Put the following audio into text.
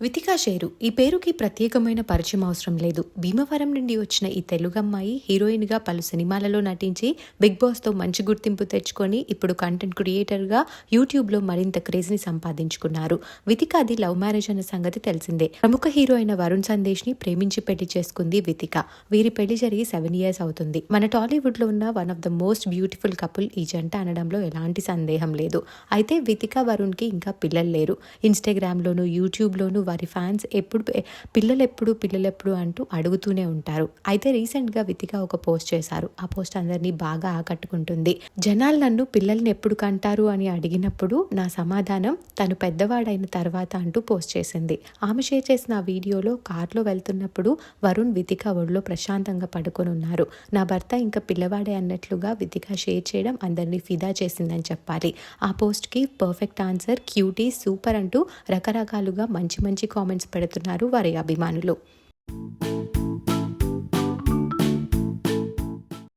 Vithika share ఈ పేరుకి ప్రత్యేకమైన పరిచయం అవసరం లేదు. భీమవరం నుండి వచ్చిన ఈ తెలుగు అమ్మాయి హీరోయిన్గా పలు సినిమాలలో నటించి బిగ్ బాస్తో మంచి గుర్తింపు తెచ్చుకొని ఇప్పుడు కంటెంట్ క్రియేటర్గా యూట్యూబ్లో మరింత క్రేజ్ని సంపాదించుకున్నారు. వితికాది లవ్ మ్యారేజ్ అన్న సంగతి తెలిసిందే. ప్రముఖ హీరో అయిన వరుణ్ సందేశ్ని ప్రేమించి పెళ్ళి చేసుకుంది వితిక. వీరి పెళ్ళి జరిగి సెవెన్ ఇయర్స్ అవుతుంది. మన టాలీవుడ్లో ఉన్న one of the most beautiful couple ఈ జంట అనడంలో ఎలాంటి సందేహం లేదు. అయితే వితిక వరుణ్కి ఇంకా పిల్లలు లేరు. ఇన్స్టాగ్రామ్లోను యూట్యూబ్లోను వారి ఫ్యాన్స్ ఎప్పుడు పిల్లలు ఎప్పుడు పిల్లలు ఎప్పుడు అంటూ అడుగుతూనే ఉంటారు. అయితే రీసెంట్గా వితిగా ఒక పోస్ట్ చేశారు. ఆ పోస్ట్ అందరినీ బాగా ఆకట్టుకుంటుంది. జనాలు నన్ను పిల్లల్ని ఎప్పుడు కంటారు అని అడిగినప్పుడు నా సమాధానం తను పెద్దవాడైన తర్వాత అంటూ పోస్ట్ చేసింది. ఆమె షేర్ చేసిన ఆ వీడియోలో కార్లో వెళ్తున్నప్పుడు వరుణ్ వితిక ఒడిలో ప్రశాంతంగా పడుకొని ఉన్నారు. నా భర్త ఇంకా పిల్లవాడే అన్నట్లుగా వితిక షేర్ చేయడం అందరినీ ఫిదా చేసిందని చెప్పాలి. ఆ పోస్ట్కి పర్ఫెక్ట్ ఆన్సర్ క్యూటీ సూపర్ అంటూ రకరకాలుగా మంచి మంచి మంచి కామెంట్స్ పెడుతున్నారు వారి అభిమానులు.